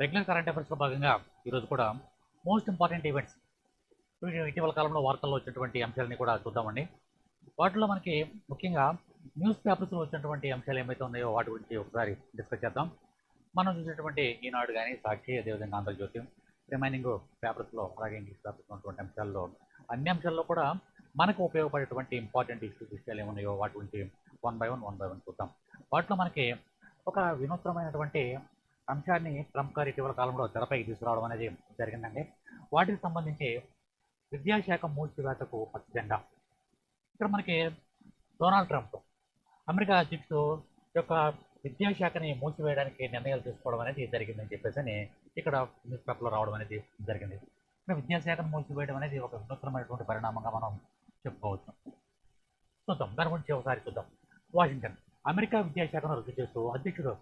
Regular current అఫైర్స్లో భాగంగా ఈరోజు కూడా మోస్ట్ ఇంపార్టెంట్ ఈవెంట్స్. ఇటీవల కాలంలో వార్తల్లో వచ్చినటువంటి అంశాలని కూడా చూద్దామండి. వాటిలో మనకి ముఖ్యంగా న్యూస్ పేపర్స్లో వచ్చినటువంటి అంశాలు ఏమైతే ఉన్నాయో వాటి గురించి ఒకసారి డిస్కస్ చేద్దాం. మనం చూసినటువంటి ఈనాడు కానీ సాక్షి అదేవిధంగా ఆంధ్రజ్యోతి రిమైనింగ్ పేపర్స్లో అలాగే ఇంగ్లీష్ పేపర్స్లో ఉన్నటువంటి అంశాల్లో అన్ని అంశాల్లో కూడా మనకు ఉపయోగపడేటువంటి ఇంపార్టెంట్ ఇష్యూస్ విషయాలు ఏమున్నాయో వాటి గురించి one by one one by one చూద్దాం. వాటిలో మనకి ఒక వినూత్నమైనటువంటి అంశాన్ని ట్రంప్ గారు ఇటీవల కాలంలో తెరపైకి తీసుకురావడం అనేది జరిగిందండి. వాటికి సంబంధించి విద్యాశాఖ మూసివేతకు పచ్చజెండా. ఇక్కడ మనకి డొనాల్డ్ ట్రంప్ అమెరికా అధ్యక్షుడు యొక్క విద్యాశాఖని మూసివేయడానికి నిర్ణయాలు తీసుకోవడం అనేది జరిగిందని చెప్పేసి అని ఇక్కడ న్యూస్ పేపర్లో రావడం అనేది జరిగింది. విద్యాశాఖను మూసివేయడం అనేది ఒక వినూత్నమైనటువంటి పరిణామంగా మనం చెప్పుకోవచ్చు. చూద్దాం దాని గురించి ఒకసారి చూద్దాం. వాషింగ్టన్ అమెరికా విద్యాశాఖను రద్దు చేస్తూ అధ్యక్షుడు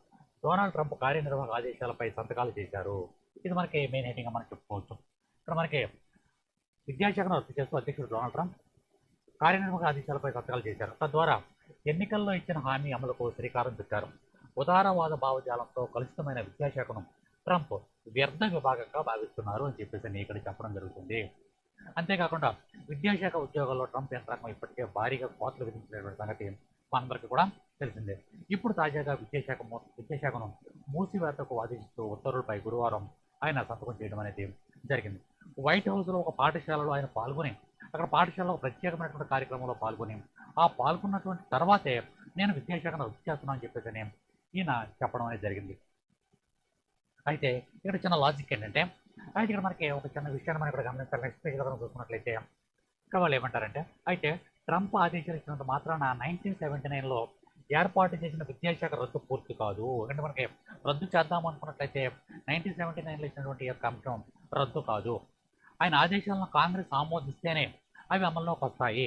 డొనాల్డ్ ట్రంప్ కార్యనిర్వాహక ఆదేశాలపై సంతకాలు చేశారు. ఇది మనకి మెయిన్ హెడ్డింగ్ మనం చెప్పుకోవచ్చు. ఇక్కడ మనకి విద్యాశాఖను రద్దు చేస్తూ అధ్యక్షుడు డొనాల్డ్ ట్రంప్ కార్యనిర్వాహక ఆదేశాలపై సంతకాలు చేశారు. తద్వారా ఎన్నికల్లో ఇచ్చిన హామీ అమలుకు శ్రీకారం చుట్టారు. ఉదారవాద భావజాలంతో కలుషితమైన విద్యాశాఖను ట్రంప్ వ్యర్థ విభాగంగా భావిస్తున్నారు అని చెప్పేసి ఇక్కడ చెప్పడం జరుగుతుంది. అంతేకాకుండా విద్యాశాఖ ఉద్యోగాల్లో ట్రంప్ యంత్రాంగం ఇప్పటికే భారీగా కోతలు విధించినటువంటి సంగతి మనందరికీ కూడా తెలిసిందే. ఇప్పుడు తాజాగా విద్యాశాఖ విద్యాశాఖను మూసివేతకు ఆదేశిస్తూ ఉత్తర్వులపై గురువారం ఆయన సంతకం చేయడం అనేది జరిగింది. వైట్ హౌస్లో ఒక పాఠశాలలో ఆయన పాల్గొని అక్కడ పాఠశాలలో ప్రత్యేకమైనటువంటి కార్యక్రమంలో పాల్గొని ఆ పాల్గొన్నటువంటి తర్వాతే నేను విద్యాశాఖను రద్దు చేస్తున్నాను అని చెప్పేసి ఈయన చెప్పడం అనేది జరిగింది. అయితే ఇక్కడ చిన్న లాజిక్ ఏంటంటే అయితే ఇక్కడ మనకి ఒక చిన్న విషయాన్ని మనం ఇక్కడ గమనించాలి. నెక్స్ట్ పేజ్ కనుక చూసుకున్నట్లయితే ఇక్కడ వాళ్ళు ఏమంటారంటే అయితే ట్రంప్ ఆదేశాలు మాత్రాన నైన్టీన్ సెవెంటీ నైన్లో ఏర్పాటు చేసిన విద్యాశాఖ రద్దు పూర్తి కాదు. ఎందుకంటే మనకి రద్దు చేద్దాం అనుకున్నట్లయితే నైన్టీన్ సెవెంటీ నైన్లో ఇచ్చినటువంటి యొక్క అంశం రద్దు కాదు. ఆయన ఆదేశాలను కాంగ్రెస్ ఆమోదిస్తేనే అవి అమల్లోకి వస్తాయి.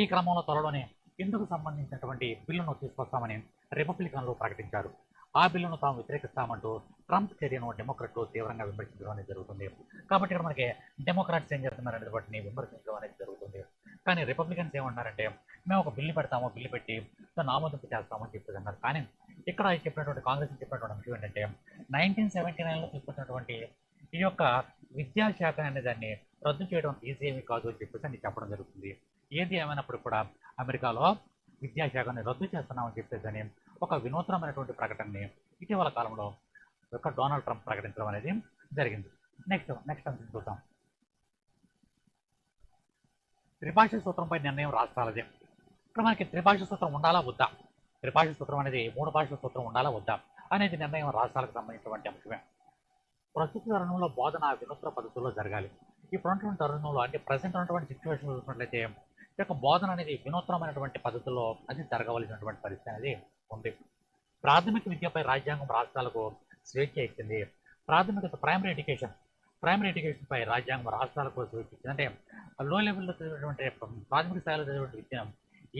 ఈ క్రమంలో త్వరలోనే ఇందుకు సంబంధించినటువంటి బిల్లును తీసుకొస్తామని రిపబ్లికన్లు ప్రకటించారు. ఆ బిల్లును తాము వ్యతిరేకిస్తామంటూ ట్రంప్ చర్యను డెమోక్రట్లు తీవ్రంగా విమర్శించడం అనేది జరుగుతుంది. కాబట్టి ఇక్కడ మనకి డెమోక్రాట్స్ ఏం చేస్తున్నారంటే వాటిని విమర్శించడం అనేది జరుగుతుంది. కానీ రిపబ్లికన్స్ ఏమంటున్నారంటే మేము ఒక బిల్లు పెడతాము బిల్లు పెట్టి దాన్ని ఆమోదింపు చేస్తామని చెప్పేది అన్నారు. కానీ ఇక్కడ చెప్పినటువంటి కాంగ్రెస్ చెప్పినటువంటి అంశం ఏంటంటే నైన్టీన్ సెవెంటీ నైన్లో తీసుకొచ్చినటువంటి ఈ యొక్క విద్యాశాఖ అనే దాన్ని రద్దు చేయడం ఈజీ ఏమీ కాదు అని చెప్పేసి అని చెప్పడం జరుగుతుంది. ఏది ఏమైనప్పుడు కూడా అమెరికాలో విద్యాశాఖని రద్దు చేస్తున్నామని చెప్పేసి ఒక వినూత్నమైనటువంటి ప్రకటనని ఇటీవల కాలంలో యొక్క డొనాల్డ్ ట్రంప్ ప్రకటించడం అనేది జరిగింది. నెక్స్ట్ నెక్స్ట్ అంశం చూద్దాం. త్రిభాష సూత్రంపై నిర్ణయం రాష్ట్రాలదే ఇక్కడ మనకి త్రిభాష సూత్రం ఉండాలా వద్దా? త్రిభాష సూత్రం అనేది మూడు భాషల సూత్రం ఉండాలా వద్దా? అనేది నిర్ణయం రాష్ట్రాలకు సంబంధించినటువంటి అంశమే. ప్రస్తుత తరుణంలో బోధన వినూత్న పద్ధతుల్లో జరగాలి. ఈ ఉన్నటువంటి తరుణంలో అంటే ప్రజెంట్ ఉన్నటువంటి సిచ్యువేషన్ చూసినట్లయితే ఈ యొక్క బోధన అనేది వినూత్నమైనటువంటి పద్ధతుల్లో అది జరగవలసినటువంటి పరిస్థితి అనేది ఉంది. ప్రాథమిక విద్యపై రాజ్యాంగం రాష్ట్రాలకు స్వేచ్ఛ ఇచ్చింది. ప్రాథమిక ప్రైమరీ ఎడ్యుకేషన్ ప్రైమరీ ఎడ్యుకేషన్ పై రాజ్యాంగం రాష్ట్రాలకు కోసం ఇచ్చింది అంటే లో లెవెల్లో చదివినటువంటి ప్రాథమిక స్థాయిలో చదివేటువంటి విద్య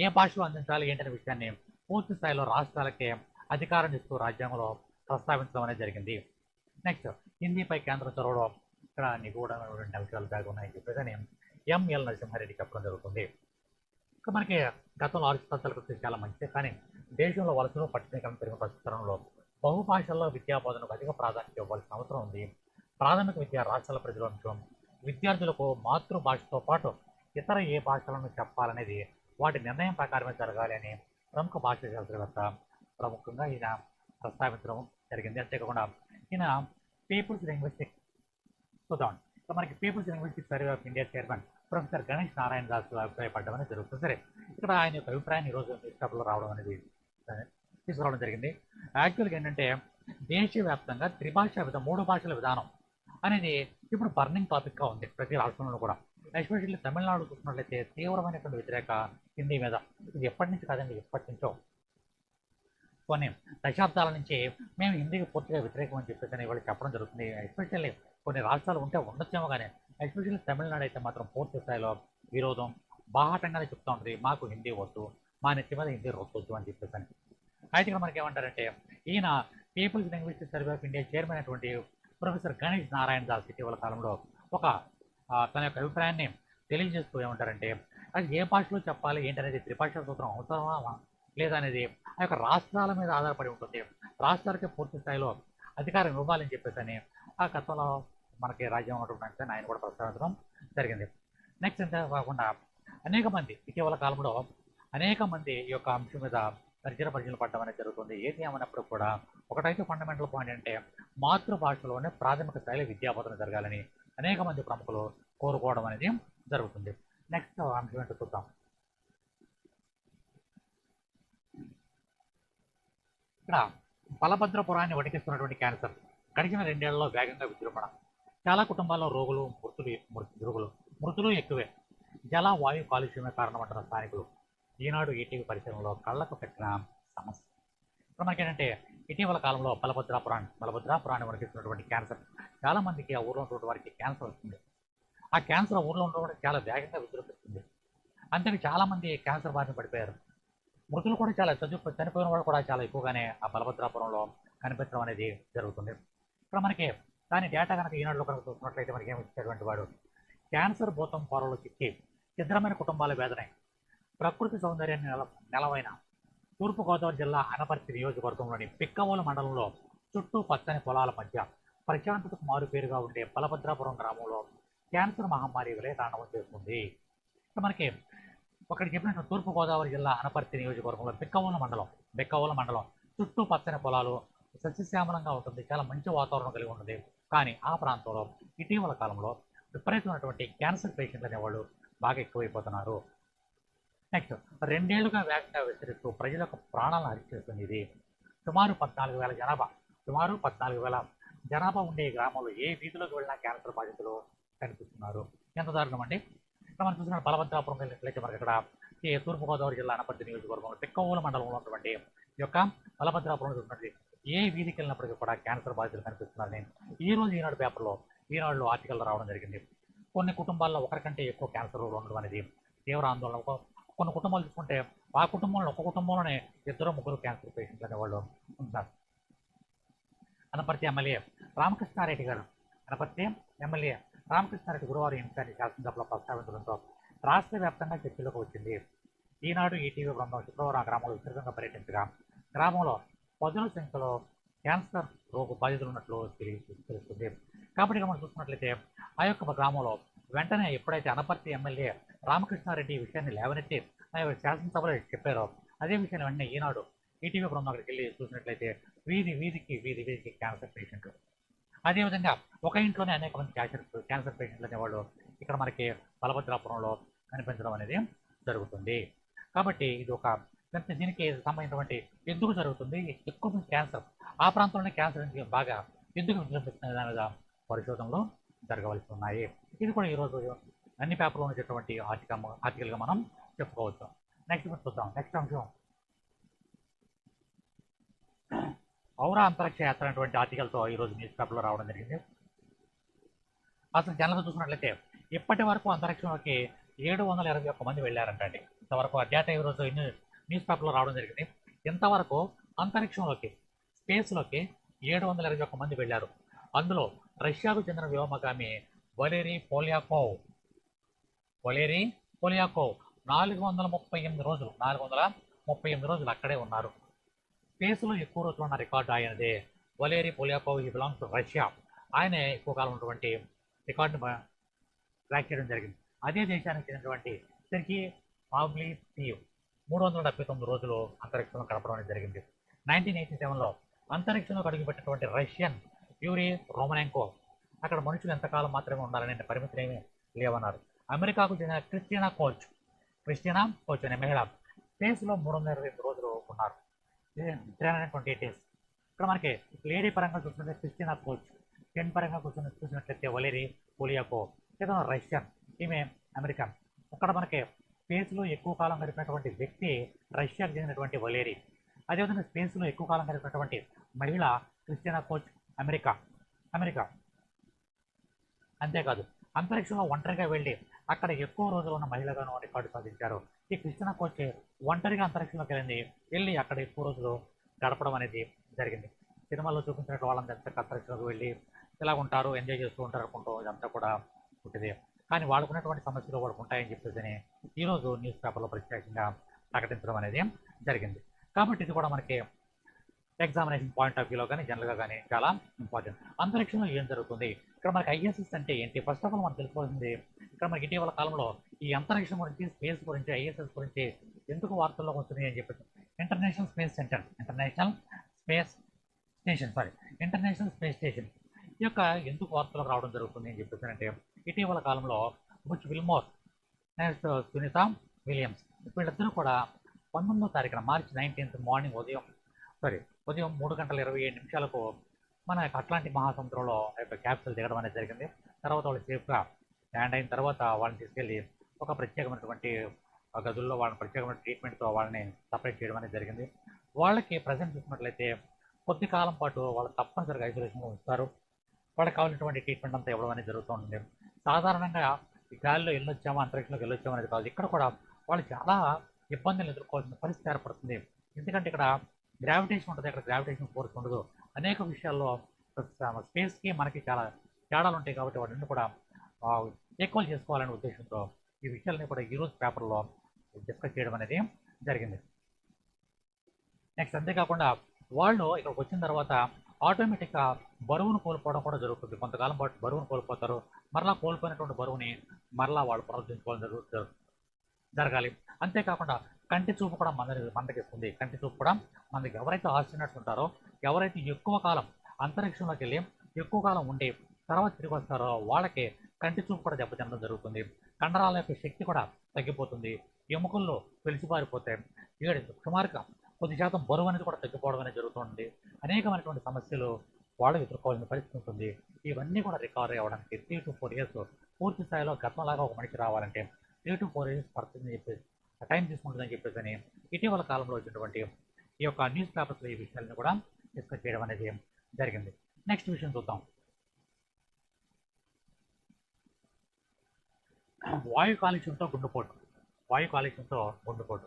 ఏ భాషలో అందించాలి ఏంటనే విషయాన్ని పూర్తి స్థాయిలో రాష్ట్రాలకే అధికారం ఇస్తూ రాజ్యాంగంలో ప్రస్తావించడం అనేది జరిగింది. నెక్స్ట్ హిందీపై కేంద్రం చొరవడం ఇక్కడ నిగూఢమైనటువంటి అంశాలు దాగి ఉన్నాయని చెప్పేసి అని ఎంఎల్ నరసింహారెడ్డి చెప్పడం జరుగుతుంది. ఇక మనకి గతంలో ఆరు సంవత్సరాల చాలా మంచిదే కానీ దేశంలో వలసలు పట్టణీకరణ పెరిగిన ప్రస్తుతంలో బహుభాషల్లో విద్యా బోధనకు అధిక ప్రాధాన్యత ఇవ్వాల్సిన అవసరం ఉంది. ప్రాథమిక విద్య రాష్ట్రాల ప్రజల విద్యార్థులకు మాతృభాషతో పాటు ఇతర ఏ భాషలను చెప్పాలనేది వాటి నిర్ణయం ప్రకారమే జరగాలి అని ప్రముఖ భాష శాస్త్రవేత్త ప్రముఖంగా ఈయన ప్రస్తావించడం జరిగింది. అంతేకాకుండా ఈయన పీపుల్స్ లింగ్విస్టిక్ చూద్దాం. సో మనకి people's linguistic survey of India chairman professor Ganesh Narayan Das అభిప్రాయపడడం అనేది జరుగుతుంది. సరే ఇక్కడ ఆయన యొక్క అభిప్రాయాన్ని ఈరోజు న్యూస్ రావడం అనేది తీసుకురావడం జరిగింది. యాక్చువల్గా ఏంటంటే దేశవ్యాప్తంగా త్రిభాష విధ మూడు భాషల విధానం అనేది ఇప్పుడు బర్నింగ్ టాపిక్గా ఉంది ప్రతి రాష్ట్రంలో కూడా. ఎస్పెషల్లీ తమిళనాడు చూసినట్లయితే తీవ్రమైనటువంటి వ్యతిరేక హిందీ మీద. ఇది ఎప్పటి నుంచి కాదండి ఎప్పటి నుంచో. కొన్ని దశాబ్దాల నుంచి మేము హిందీకి పూర్తిగా వ్యతిరేకం అని చెప్పేసి ఇవాళ వాళ్ళు చెప్పడం జరుగుతుంది. ఎస్పెషల్లీ కొన్ని రాష్ట్రాలు ఉంటే ఉండొచ్చేమో కానీ ఎస్పెషల్లీ తమిళనాడు అయితే మాత్రం పూర్తి స్థాయిలో విరోధం బాహాటంగానే చెప్తా ఉంటుంది మాకు హిందీ వద్దు మా నెత్తి మీద హిందీ రొద్దొద్దు అని చెప్పేసి అయితే ఇక్కడ మనకి ఏమంటారంటే ఈయన people's linguistic survey of India chairman అయినటువంటి ప్రొఫెసర్ గణేష్ నారాయణ దాస్ ఇటీవల కాలంలో ఒక తన యొక్క అభిప్రాయాన్ని తెలియజేస్తూ ఏమంటారంటే అది ఏ భాషలో చెప్పాలి ఏంటనేది త్రిభాషా సూత్రం అవసరమా లేదా అనేది ఆ యొక్క రాష్ట్రాల మీద ఆధారపడి ఉంటుంది. రాష్ట్రాలకి పూర్తి స్థాయిలో అధికారం ఇవ్వాలని చెప్పేసి అని ఆ గతంలో మనకి రాజ్యం ఉన్నటువంటి ఆయన కూడా ప్రస్తావించడం జరిగింది. నెక్స్ట్ అంతే కాకుండా అనేక మంది ఇటీవల కాలంలో అనేక మంది ఈ యొక్క అంశం మీద తర్జన పరిచయం పడడం అనేది జరుగుతుంది. ఏది ఏమన్నప్పుడు కూడా ఒకటైతే ఫండమెంటల్ పాయింట్ అంటే మాతృభాషలోనే ప్రాథమిక స్థాయిలో విద్యాబోధన జరగాలని అనేక మంది ప్రముఖులు కోరుకోవడం అనేది జరుగుతుంది. నెక్స్ట్ అంశం ఏంటో చూద్దాం. ఇక్కడ బలభద్రపురాన్ని వణికిస్తున్నటువంటి క్యాన్సర్ గడిచిన రెండేళ్ళలో వేగంగా విజృంభణ. చాలా కుటుంబాల్లో రోగులు మృతులు మృతులు మృతులు ఎక్కువే. జల వాయు కాలుష్యమే కారణమంటున్న స్థానికులు. ఈనాడు ఈటీవీ పరిసరంలో కళ్ళకు పెట్టిన సమస్య. ఇప్పుడు మనకేంటంటే ఇటీవల కాలంలో బలభద్రాపురాన్ని బలభద్రాపురాన్ని వణికిస్తున్నటువంటి క్యాన్సర్ చాలా మందికి ఆ ఊర్లో ఉన్నటువంటి వారికి క్యాన్సర్ వస్తుంది. ఆ క్యాన్సర్ ఊర్లో ఉన్నటువంటి చాలా వేగంగా విజృంభిస్తుంది అంతేకాదు చాలా మంది క్యాన్సర్ బారిన పడిపోయారు. మృతులు కూడా చాలా చదువు చనిపోయిన వాళ్ళు కూడా చాలా ఎక్కువగానే ఆ బలభద్రాపురంలో కనిపించడం అనేది జరుగుతుంది. ఇక్కడ మనకి దాని డేటా కనుక ఈనాడులో కనుక చూసినట్లయితే మనకి ఏమి ఇచ్చేటువంటి వాడు? క్యాన్సర్ భూతం పొరలో చిక్కి చిద్రమైన కుటుంబాల వేదన. ప్రకృతి సౌందర్యాన్ని నెల నెలవైన తూర్పుగోదావరి జిల్లా అనపర్తి నియోజకవర్గంలోని పిక్కవోలు మండలంలో చుట్టూ పచ్చని పొలాల మధ్య ప్రశాంతతకు మారుపేరుగా ఉండే బలభద్రాపురం గ్రామంలో క్యాన్సర్ మహమ్మారి విలయ తాండవం చేస్తుంది మనకి ఒకటి చెప్పినట్టు తూర్పుగోదావరి జిల్లా అనపర్తి నియోజకవర్గంలో బిక్కవోల మండలం బిక్కవోల మండలం చుట్టూ పచ్చని పొలాలు సస్యశ్యామలంగా ఉంటుంది. చాలా మంచి వాతావరణం కలిగి ఉంటుంది. కానీ ఆ ప్రాంతంలో ఇటీవల కాలంలో విపరీతమైనటువంటి క్యాన్సర్ పేషెంట్లు అనేవాళ్ళు బాగా ఎక్కువైపోతున్నారు. నెక్స్ట్ రెండేళ్ళుగా వేగంగా విస్తరిస్తూ ప్రజలకు ప్రాణాలను హరిచేస్తుంది ఇది సుమారు పద్నాలుగు వేల జనాభా. సుమారు పద్నాలుగు వేల జనాభా ఉండే గ్రామంలో ఏ వీధిలోకి వెళ్ళినా క్యాన్సర్ బాధితులు కనిపిస్తున్నారు. ఎంత దారుణం అండి? ఇక్కడ మనం చూసిన బలభద్రాపురం వెళ్ళినట్లయితే మనకి ఇక్కడ ఈ తూర్పుగోదావరి జిల్లా అనపర్తి నియోజకవర్గంలో పిక్కవూల మండలంలో ఉన్నటువంటి ఈ యొక్క బలభద్రాపురం చూసినట్టు ఏ వీధికి వెళ్ళినప్పటికీ కూడా క్యాన్సర్ బాధితులు కనిపిస్తున్నారని ఈ రోజు ఈనాడు పేపర్లో ఈనాడులో ఆర్టికల్ రావడం జరిగింది. కొన్ని కుటుంబాల్లో ఒకరికంటే ఎక్కువ క్యాన్సర్ ఉండడం అనేది తీవ్ర ఆందోళన కొన్ని కుటుంబాలు చూసుకుంటే ఆ కుటుంబంలో ఒక కుటుంబంలోనే ఇద్దరు ముగ్గురు క్యాన్సర్ పేషెంట్లు అనేవాళ్ళు ఉంటారు. అనపర్తి ఎమ్మెల్యే రామకృష్ణారెడ్డి గారు. అనపర్తి ఎమ్మెల్యే రామకృష్ణారెడ్డి గురువారం ఈ శాసనసభలో ప్రస్తావించడంతో రాష్ట్ర వ్యాప్తంగా చర్చలోకి వచ్చింది. ఈనాడు ఈటీవీ బృందం శుక్రవారం ఆ గ్రామంలో విస్తృతంగా పర్యటించగా గ్రామంలో పదుల సంఖ్యలో క్యాన్సర్ రోగ బాధితులు ఉన్నట్లు తెలుస్తుంది. కాబట్టి మనం చూసుకున్నట్లయితే ఆ యొక్క గ్రామంలో వెంటనే ఎప్పుడైతే అనపర్తి ఎమ్మెల్యే రామకృష్ణారెడ్డి ఈ విషయాన్ని లేవనెత్తి ఆ యొక్క శాసనసభలో చెప్పారు. అదే విషయాన్ని వెంటనే ఈనాడు ఈటీవీ బృందం అక్కడికి వెళ్ళి చూసినట్లయితే వీధి వీధికి వీధి వీధికి క్యాన్సర్ పేషెంట్లు అదేవిధంగా ఒక ఇంట్లోనే అనేక మంది క్యాన్సర్ క్యాన్సర్ పేషెంట్లు అనేవాళ్ళు ఇక్కడ మనకి బలభద్రాపురంలో కనిపించడం అనేది జరుగుతుంది. కాబట్టి ఇది ఒక దీనికి- దీనికి సంబంధించినటువంటి ఎందుకు జరుగుతుంది? ఎక్కువ మంది క్యాన్సర్ ఆ ప్రాంతంలోనే క్యాన్సర్ బాగా ఎందుకు విజృంభిస్తున్న దాని మీద పరిశోధనలు జరగవలసి ఉన్నాయి. ఇది కూడా ఈరోజు అన్ని పేపర్లో ఉన్నటువంటి ఆర్టికల్ ఆర్టికల్గా మనం చెప్పుకోవచ్చు. నెక్స్ట్ చూద్దాం. నెక్స్ట్ అంశం. ఔరా అంతరిక్ష యాత్ర అనేటువంటి ఆర్టికల్తో ఈరోజు న్యూస్ పేపర్లో రావడం జరిగింది. అసలు జనాలు చూసుకున్నట్లయితే ఇప్పటి వరకు అంతరిక్షంలోకి ఏడు వందల ఇరవై ఒక్క మంది వెళ్ళారంటండి. ఇంతవరకు ఆ డేటా ఈరోజు న్యూస్ పేపర్లో రావడం జరిగింది. ఇంతవరకు అంతరిక్షంలోకి స్పేస్లోకి ఏడు వందల ఇరవై ఒక్క మంది వెళ్ళారు. అందులో రష్యాకు చెందిన వ్యోమగామి వలేరీ పోలియాకోవ్ వలేరీ పోలియాకోవ్ నాలుగు వందల ముప్పై ఎనిమిది రోజులు నాలుగు వందల ముప్పై ఎనిమిది రోజులు అక్కడే ఉన్నారు. స్పేస్లో ఎక్కువ రోజులు ఉన్న రికార్డు ఆయనదే. వలేరి పోలియాకోవ్ ఈ బిలాంగ్స్ టు రష్యా ఆయనే ఎక్కువ కాలం ఉన్నటువంటి రికార్డును ట్రాక్ చేయడం జరిగింది. అదే దేశానికి చెందినటువంటి తిరిగి పాబ్లీ తీవ్ మూడు వందల డెబ్బై తొమ్మిది రోజులు అంతరిక్షంలో గడపడం జరిగింది. నైన్టీన్ ఎయిటీ సెవెన్లో అంతరిక్షంలో అడుగుపెట్టినటువంటి రష్యన్ యూరి రోమనెంకో అక్కడ మనుషులు ఎంతకాలం మాత్రమే ఉండాలనే పరిమితులు ఏమీ లేవన్నారు. అమెరికాకు చెందిన క్రిస్టినా కోచ్ క్రిస్టినా కోచ్ అనే మహిళ స్పేస్లో మూడు వందల ఇరవై ఎనిమిది రోజులు ఉన్నారు. Three hundred twenty eight days ఇక్కడ మనకి లేడీ పరంగా చూసుకుంటే క్రిస్టినా కోచ్ టెన్ పరంగా కూర్చుని చూసినట్లయితే వలేరి పోలియాకో ఇతను రష్యన్ ఈమె అమెరికన్. అక్కడ మనకి స్పేస్లో ఎక్కువ కాలం గడిపినటువంటి వ్యక్తి రష్యాకు చెందినటువంటి వలేరి అదేవిధంగా స్పేస్లో ఎక్కువ కాలం గడిపినటువంటి మహిళ క్రిస్టినా కోచ్ అమెరికా అమెరికా. అంతేకాదు అంతరిక్షంలో ఒంటరిగా వెళ్ళి అక్కడ ఎక్కువ రోజులు ఉన్న మహిళగాను రికార్డు సాధించారు. ఈ క్రిస్టినా కోచ్ ఒంటరిగా అంతరిక్షంలోకి వెళ్ళింది వెళ్ళి అక్కడ ఎక్కువ రోజులు గడపడం అనేది జరిగింది. సినిమాలో చూపించినట్టు వాళ్ళంతా అంతరిక్షంలోకి వెళ్ళి ఇలా ఉంటారు ఎంజాయ్ చేస్తూ ఉంటారు అనుకుంటూ ఇదంతా కూడా ఉంటుంది. కానీ వాళ్ళకున్నటువంటి సమస్యలు వాళ్ళకు ఉంటాయని చెప్పేసి ఈరోజు న్యూస్ పేపర్లో ప్రత్యేకంగా ప్రకటించడం అనేది జరిగింది. కాబట్టి ఇది కూడా మనకి ఎగ్జామినేషన్ పాయింట్ ఆఫ్ వ్యూలో కానీ జనరల్గా కానీ చాలా ఇంపార్టెంట్ అంతరిక్షంలో ఏం జరుగుతుంది? ఇక్కడ మనకి ఐఎస్ఎస్ అంటే ఏంటి? ఫస్ట్ ఆఫ్ ఆల్ మనం తెలుసుకోవాల్సింది ఇక్కడ మనకి ఇటీవల కాలంలో ఈ అంతరిక్షం గురించి స్పేస్ గురించి ఐఎస్ఎస్ గురించి ఎందుకు వార్తల్లో వస్తుంది అని చెప్పేసి international space centre international space station sorry international space station ఈ యొక్క ఎందుకు వార్తలకు రావడం జరుగుతుంది అని చెప్పేసి అంటే ఇటీవల కాలంలో Butch Wilmore next Sunita Williams వీళ్ళిద్దరూ కూడా పంతొమ్మిదో తారీఖున మార్చి నైన్టీన్త్ మార్నింగ్ ఉదయం సారీ ఉదయం మూడు గంటల ఇరవై ఏడు నిమిషాలకు మన యొక్క అట్లాంటిక్ మహాసముద్రంలో యొక్క క్యాప్సూల్ దిగడం అనేది జరిగింది. తర్వాత వాళ్ళు సేఫ్గా ల్యాండ్ అయిన తర్వాత వాళ్ళని తీసుకెళ్ళి ఒక ప్రత్యేకమైనటువంటి గదుల్లో వాళ్ళని ప్రత్యేకమైన ట్రీట్మెంట్తో వాళ్ళని సపరేట్ చేయడం అనేది జరిగింది. వాళ్ళకి ప్రజెంట్ చూసినట్లయితే కొద్ది కాలం పాటు వాళ్ళు తప్పనిసరిగా ఐసోలేషన్లో ఉంచుతారు. వాళ్ళకి కావాల్సినటువంటి ట్రీట్మెంట్ అంతా ఇవ్వడం అనేది జరుగుతూ ఉంటుంది. సాధారణంగా ఈ గాలిలో వెళ్ళొచ్చామో అంతరిక్షంలోకి వెళ్ళొచ్చామా అనేది కాదు. ఇక్కడ కూడా వాళ్ళు చాలా ఇబ్బందులు ఎదుర్కోవాల్సిన పరిస్థితి ఏర్పడుతుంది. ఎందుకంటే ఇక్కడ గ్రావిటేషన్ ఉంటుంది అక్కడ గ్రావిటేషన్ ఫోర్స్ ఉండదు. అనేక విషయాల్లో స్పేస్కి మనకి చాలా తేడాలు ఉంటాయి కాబట్టి వాటిని కూడా ఈక్వల్ చేసుకోవాలనే ఉద్దేశంతో ఈ విషయాలని కూడా ఈరోజు పేపర్లో డిస్కస్ చేయడం అనేది జరిగింది. నెక్స్ట్ అంతేకాకుండా వాళ్ళు ఇక్కడికి వచ్చిన తర్వాత ఆటోమేటిక్గా బరువును కోల్పోవడం కూడా జరుగుతుంది. కొంతకాలం పాటు బరువును కోల్పోతారు. మరలా కోల్పోయినటువంటి బరువుని మరలా వాళ్ళు పునరుద్ధరించుకోవడం జరుగుతుంది జరగాలి. అంతేకాకుండా కంటి చూపు కూడా మన మందకిస్తుంది కంటి చూపు కూడా మనకి ఎవరైతే ఆస్ట్రోనట్స్ ఉంటారో ఎవరైతే ఎక్కువ కాలం అంతరిక్షంలోకి వెళ్ళి ఎక్కువ కాలం ఉండి తర్వాత తిరిగి వస్తారో వాళ్ళకి కంటి చూపు కూడా దెబ్బతినడం జరుగుతుంది. కండరాల యొక్క శక్తి కూడా తగ్గిపోతుంది. ఎముకల్లో పిలిచిపారిపోతే ఏడు సుమారుగా కొద్ది శాతం బరువు అనేది కూడా తగ్గిపోవడం అనేది జరుగుతుంది. అనేకమైనటువంటి సమస్యలు వాళ్ళు ఎదుర్కోవాల్సిన పరిస్థితి ఉంటుంది. ఇవన్నీ కూడా రికవరీ అవ్వడానికి త్రీ టు ఫోర్ ఇయర్స్ పూర్తి స్థాయిలో గతంలాగా ఒక మనిషి రావాలంటే త్రీ టు ఫోర్ ఇయర్స్ పడుతుందని చెప్పేసి టైం తీసుకుంటుందని చెప్పేసి అని ఇటీవల కాలంలో వచ్చినటువంటి ఈ యొక్క న్యూస్ పేపర్స్లో ఈ విషయాలను కూడా డిస్కస్ చేయడం అనేది జరిగింది. నెక్స్ట్ విషయం చూద్దాం. వాయు కాలుష్యంతో గుండెపోటు. వాయు కాలుష్యంతో గుండెపోటు.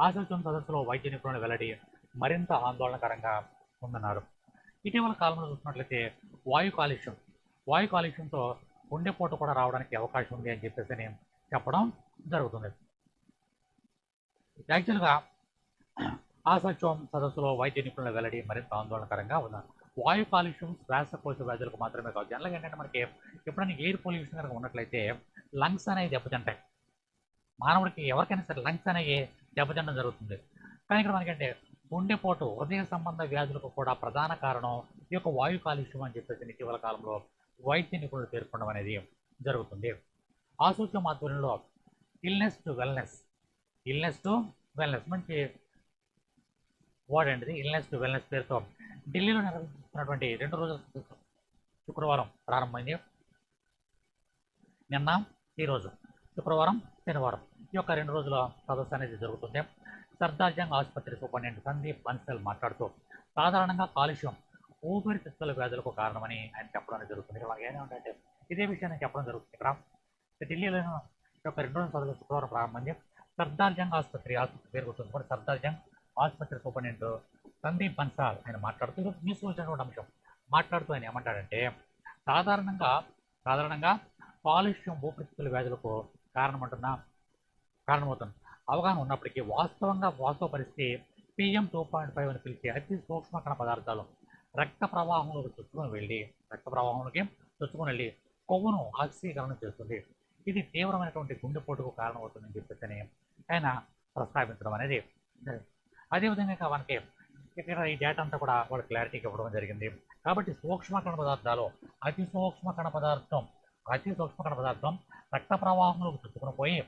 ఆశోచన సదస్సులో వైద్య నిపుణులు వెల్లడి మరింత ఆందోళనకరంగా ఉందన్నారు. ఇటీవల కాలంలో చూసినట్లయితే వాయు కాలుష్యం. వాయు కాలుష్యంతో గుండెపోటు కూడా రావడానికి అవకాశం ఉంది అని చెప్పేసి చెప్పడం జరుగుతుంది. యాక్చువల్గా ఆసత్యం సదస్సులో వైద్య నిపుణుల వెల్లడి మరింత ఆందోళనకరంగా ఉన్నారు. వాయు కాలుష్యం శ్వాసకోశ వ్యాధులకు మాత్రమే కాదు జనరల్గా ఏంటంటే మనకి ఎప్పుడైనా ఎయిర్ పొల్యూషన్ కనుక ఉన్నట్లయితే లంగ్స్ అనేవి దెబ్బతింటాయి. మానవుడికి ఎవరికైనా సరే లంగ్స్ అనేవి దెబ్బతినడం జరుగుతుంది. కానీ ఇక్కడ మనకంటే గుండెపోటు హృదయ సంబంధ వ్యాధులకు కూడా ప్రధాన కారణం ఈ యొక్క వాయు కాలుష్యం అని చెప్పేసి ఇటీవల కాలంలో వైద్య నిపుణులు పేర్కొనడం అనేది జరుగుతుంది. ఆసూత్యం ఆధ్వర్యంలో illness to wellness illness to wellness మంచి వార్డ్ అండి ఇల్నెస్ టు వెల్నెస్ పేరుతో ఢిల్లీలో నిర్వహిస్తున్నటువంటి రెండు రోజుల శుక్రవారం ప్రారంభమైంది. నిన్న ఈరోజు శుక్రవారం శనివారం ఈ యొక్క రెండు రోజుల సదస్సు అనేది జరుగుతుంది. సర్దార్ జంగ్ ఆసుపత్రి సూపరింటెండెంట్ సందీప్ బన్సల్ మాట్లాడుతూ సాధారణంగా కాలుష్యం ఊపిరితిత్తుల వ్యాధులకు కారణమని ఆయన చెప్పడం జరుగుతుంది. ఇక్కడ మనకి ఏమంటే ఇదే విషయాన్ని చెప్పడం జరుగుతుంది. ఇక్కడ ఢిల్లీలో ఈ యొక్క రెండు రోజుల సదస్సు శుక్రవారం ప్రారంభమైంది. సర్దార్ జంగ్ ఆసుపత్రి ఆసుపత్రి పేరు గుర్తుంది. సర్దార్ జంగ్ ఆసుపత్రి సూపరింటెండెంట్ సందీప్ బన్సాల్ ఆయన మాట్లాడుతూ ఈరోజు న్యూస్ వచ్చినటువంటి అంశం. మాట్లాడుతూ ఆయన ఏమంటాడంటే సాధారణంగా సాధారణంగా కాలుష్యం ఊపిరితిత్తుల వ్యాధులకు కారణమంటున్న కారణమవుతుంది. అవగాహన ఉన్నప్పటికీ వాస్తవంగా వాస్తవ పరిస్థితి పిఎం టూ పాయింట్ ఫైవ్ అని పిలిచే అతి సూక్ష్మ కణ పదార్థాలు రక్త ప్రవాహంలోకి చొచ్చుకొని వెళ్ళి రక్త ప్రవాహంలోకి చొచ్చుకొని వెళ్ళి కొవ్వును ఆక్సీకరణం చేస్తుంది. ఇది తీవ్రమైనటువంటి గుండెపోటుకు కారణమవుతుందని చెప్పేసి ఆయన ప్రస్తావించడం అనేది జరిగింది. అదేవిధంగా ఇంకా మనకి ఇక్కడ ఈ డేటా అంతా కూడా వాళ్ళు క్లారిటీగా ఇవ్వడం జరిగింది. కాబట్టి సూక్ష్మ కణ పదార్థాలు అతి సూక్ష్మ కణ పదార్థం అతి సూక్ష్మ కణ పదార్థం రక్త ప్రవాహంలోకి చొచ్చుకొని పోయి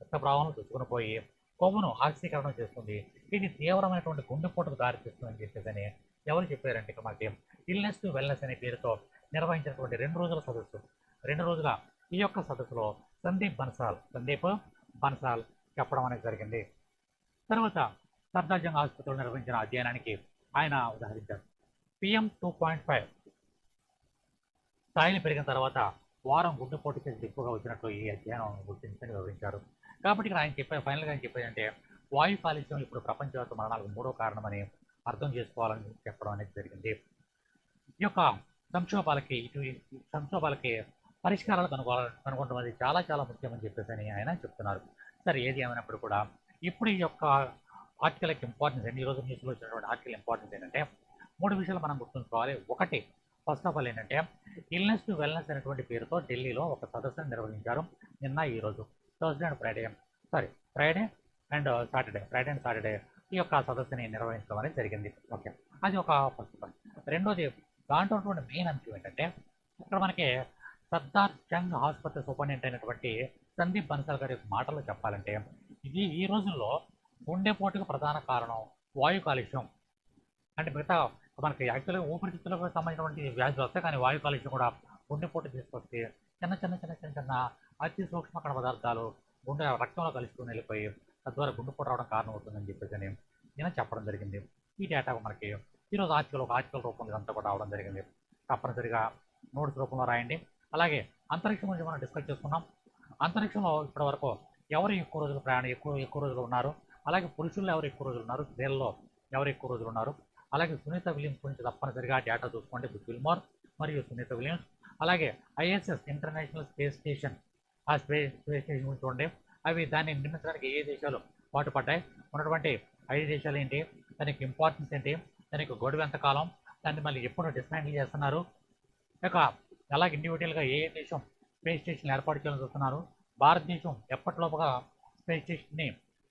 రక్త ప్రవాహంలో చొచ్చుకొని పోయి కొవ్వును ఆక్సీకరణం చేస్తుంది. ఇది తీవ్రమైనటువంటి గుండెపోటుకు దారితీస్తుందని చెప్పేసి ఎవరు చెప్పారంటే ఇక మనకి ఇల్నెస్ టు వెల్నెస్ అనే పేరుతో నిర్వహించినటువంటి రెండు రోజుల సదస్సు. రెండు రోజుల ఈ యొక్క సదస్సులో సందీప్ బన్సాల్ సందీప్ బన్సాల్ చెప్పడం అనేది జరిగింది. తర్వాత సర్దార్జంగ్ ఆసుపత్రిలో నిర్వహించిన అధ్యయనానికి ఆయన ఉదాహరించారు. పిఎం టూ పాయింట్ ఫైవ్ స్థాయిలు పెరిగిన తర్వాత వారం గుండెపోటు కేసులు ఎక్కువగా వచ్చినట్లు ఈ అధ్యయనం గుర్తించని వివరించారు. కాబట్టి ఇక్కడ ఆయన చెప్పారు ఫైనల్గా ఆయన చెప్పేది అంటే వాయు కాలుష్యం ఇప్పుడు ప్రపంచవ్యాప్త మరణాలకు మూడో కారణమని అర్థం చేసుకోవాలని చెప్పడం అనేది జరిగింది. ఈ యొక్క సంక్షోభాలకి ఇటు సంక్షోభాలకి పరిష్కారాలు కనుగొనాలి కనుగొనడం అనేది చాలా చాలా ముఖ్యమని చెప్పేసి ఆయన చెప్తున్నారు. సరే ఏది ఏమైనప్పుడు కూడా ఇప్పుడు ఈ యొక్క ఆర్టికల్ ఇంపార్టెన్స్ అండి ఈరోజు న్యూస్లో వచ్చినటువంటి ఆర్టికల్ ఇంపార్టెన్స్ ఏంటంటే మూడు విషయాలు మనం గుర్తుంచుకోవాలి. ఒకటి ఫస్ట్ ఆఫ్ ఆల్ ఏంటంటే ఇల్నెస్ టు వెల్నెస్ అనేటువంటి పేరుతో ఢిల్లీలో ఒక సదస్సును నిర్వహించారు నిన్న ఈరోజు Thursday and Friday sorry Friday and Saturday Friday and Saturday ఈ యొక్క సదస్సుని నిర్వహించడం అనేది జరిగింది. ఓకే అది ఒక ఫస్ట్ పాయింట్ రెండోది దాంట్లో ఉన్నటువంటి మెయిన్ అంశం ఏంటంటే ఇక్కడ మనకి సర్దార్ జంగ్ ఆసుపత్రి సూపరింటెండెంట్ అయినటువంటి సందీప్ బన్సల్ గారి మాటలు చెప్పాలంటే ఇది ఈ రోజుల్లో గుండెపోటుకు ప్రధాన కారణం వాయు కాలుష్యం. అంటే మిగతా మనకి యాక్చువల్గా ఊపిరితిత్తులకు సంబంధించినటువంటి వ్యాధులు వస్తాయి కానీ వాయు కాలుష్యం కూడా గుండెపోటు తీసుకొస్తే చిన్న చిన్న చిన్న చిన్న చిన్న అతి సూక్ష్మ కణ పదార్థాలు గుండె రక్తంలో కలుసుకుని వెళ్ళిపోయి తద్వారా గుండెపోటు రావడం కారణం అవుతుందని చెప్పేసి అని ఈయన చెప్పడం జరిగింది. ఈ డేటా మనకి ఈరోజు ఆర్టికల్ ఒక ఆర్టికల్ రూపంలో అంతా కూడా రావడం జరిగింది. తప్పనిసరిగా నోట్స్ రూపంలో రాయండి. అలాగే అంతరిక్షం గురించి మనం డిస్కస్ చేసుకున్నాం. అంతరిక్షంలో ఇప్పటి వరకు ఎవరు ఎక్కువ రోజులు ప్రయాణం ఎక్కువ ఎక్కువ రోజులు ఉన్నారు? అలాగే పురుషుల్లో ఎవరు ఎక్కువ రోజులు ఉన్నారు? స్త్రీల్లో ఎవరు ఎక్కువ రోజులు ఉన్నారు? అలాగే సునీత విలియమ్స్ గురించి తప్పనిసరిగా డేటా చూసుకోండి. బుక్ విల్మోర్ మరియు సునీత విలియమ్స్. అలాగే ఐఎస్ఎస్ ఇంటర్నేషనల్ స్పేస్ స్టేషన్. ఆ స్పేస్ స్పేస్ స్టేషన్ గురించి చూడండి. అవి దాన్ని నిర్మించడానికి ఏ దేశాలు పాటుపడ్డాయి? ఉన్నటువంటి ఐదు దేశాలు ఏంటి? దానికి ఇంపార్టెన్స్ ఏంటి? దానికి గొడవ ఎంత కాలం? దాన్ని మళ్ళీ ఎప్పుడు డిస్మాండిల్ చేస్తున్నారు? ఇక అలాగే ఇండివిజువల్గా ఏ దేశం స్పేస్ స్టేషన్ ఏర్పాటు చేయాలని చూస్తున్నారు. భారతదేశం ఎప్పటిలోపుగా స్పేస్ స్టేషన్ని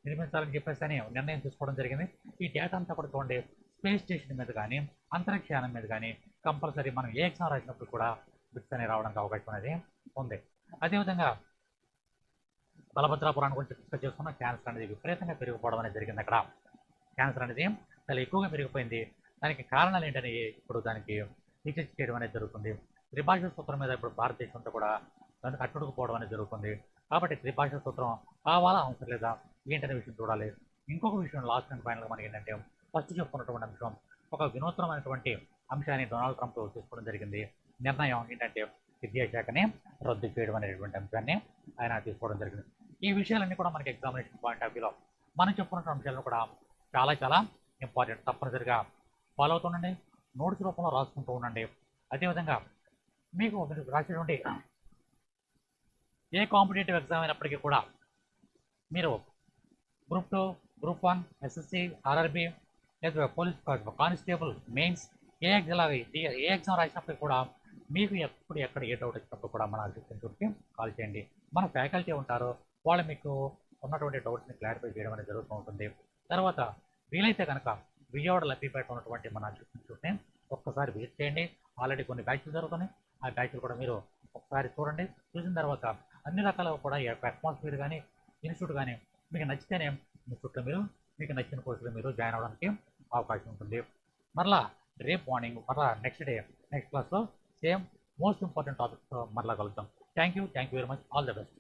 నిర్మించాలని చెప్పేసి అని నిర్ణయం తీసుకోవడం జరిగింది. ఈ డేటా అంతా కూడా చూడండి. స్పేస్ స్టేషన్ మీద కానీ అంతరిక్షయానం మీద కానీ కంపల్సరీ మనం ఏ ఎగ్జామ్ రాసినప్పుడు కూడా బిట్స్ అనేవి రావడానికి అవకాశం అనేది ఉంది. అదేవిధంగా బలభద్రాపురాన్ని గురించి డిస్కస్ చేసుకున్న క్యాన్సర్ అనేది విపరీతంగా పెరిగిపోవడం అనేది జరిగింది అక్కడ. క్యాన్సర్ అనేది చాలా ఎక్కువగా పెరిగిపోయింది. దానికి కారణాలు ఏంటని ఇప్పుడు దానికి రీసెర్చ్ చేయడం అనేది జరుగుతుంది. త్రిభాష సూత్రం మీద ఇప్పుడు భారతదేశం అంతా కూడా దాన్ని అట్టుడుకుపోవడం అనేది జరుగుతుంది. కాబట్టి త్రిభాష సూత్రం కావాలా అవసరం లేదా? ఏంటనే విషయం చూడాలి. ఇంకొక విషయం లాస్ట్ అండ్ ఫైనల్గా మనకి ఏంటంటే ఫస్ట్ చెప్పుకున్నటువంటి అంశం ఒక వినూత్నమైనటువంటి అంశాన్ని డొనాల్డ్ ట్రంప్ తీసుకోవడం జరిగింది. నిర్ణయం ఏంటంటే విద్యాశాఖని రద్దు చేయడం అనేటువంటి అంశాన్ని ఆయన తీసుకోవడం జరిగింది. ఈ విషయాలన్నీ కూడా మనకి ఎగ్జామినేషన్ పాయింట్ ఆఫ్ వ్యూలో మనం చెప్పుకున్న అంశాలను కూడా చాలా చాలా ఇంపార్టెంట్ తప్పనిసరిగా ఫాలో అవుతుండండి నోట్స్ రూపంలో రాసుకుంటూ ఉండండి. అదేవిధంగా మీకు మీరు రాసేటువంటి ఏ కాంపిటేటివ్ ఎగ్జామ్ అయినప్పటికీ కూడా మీరు group two group one SSC RRB లేదా పోలీస్ కానిస్టేబుల్ మెయిన్స్ ఏ ఎగ్జామ్ ఏ ఎగ్జామ్ రాసినప్పటికీ కూడా మీకు ఎప్పుడు ఎక్కడ ఏ డౌట్ వచ్చినప్పుడు కూడా మన అసిస్టెంట్కి కాల్ చేయండి. మన ఫ్యాకల్టీ ఉంటారు వాళ్ళు మీకు ఉన్నటువంటి డౌట్స్ని క్లారిఫై చేయడం అనేది జరుగుతూ ఉంటుంది. తర్వాత వీలైతే కనుక విజయవాడ లభ్యపేట ఉన్నటువంటి మన ఇన్స్టిట్యూట్ని ఒక్కసారి విజిట్ చేయండి. ఆల్రెడీ కొన్ని బ్యాచ్లు జరుగుతున్నాయి. ఆ బ్యాచ్లు కూడా మీరు ఒకసారి చూడండి. చూసిన తర్వాత అన్ని రకాల కూడా ఈ యొక్క అట్మాస్ఫియర్ కానీ ఇన్స్టిట్యూట్ కానీ మీకు నచ్చితేనే ఇన్స్టిట్యూట్లో మీరు మీకు నచ్చిన కోర్సులో మీరు జాయిన్ అవ్వడానికి అవకాశం ఉంటుంది. మరలా రేపు మార్నింగ్ మరలా నెక్స్ట్ డే నెక్స్ట్ క్లాస్లో సేమ్ మోస్ట్ ఇంపార్టెంట్ టాపిక్తో మరలా కలుద్దాం. Thank you thank you very much all the best